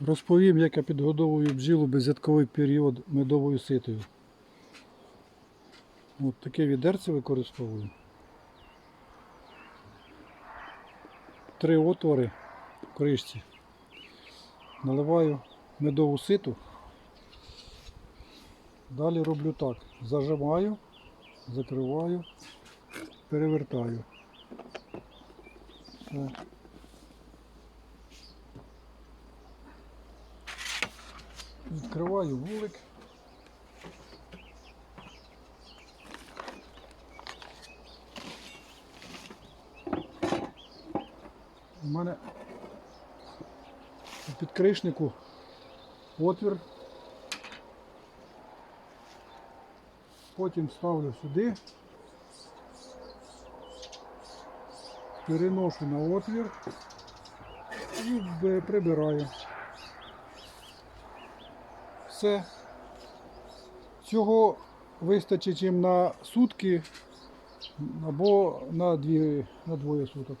Розповім, як я підгодовую бджілу безрядковий період медовою ситою. От таке відерце використовую. Три отвори в кришці. Наливаю медову ситу. Далі роблю так. Зажимаю, закриваю, перевертаю. Все. Відкриваю вулик. У мене у підкришнику отвір. Потім ставлю сюди, переношу на отвір і прибираю. Все. Цього вистачить їм на сутки або на, дві, на двоє суток.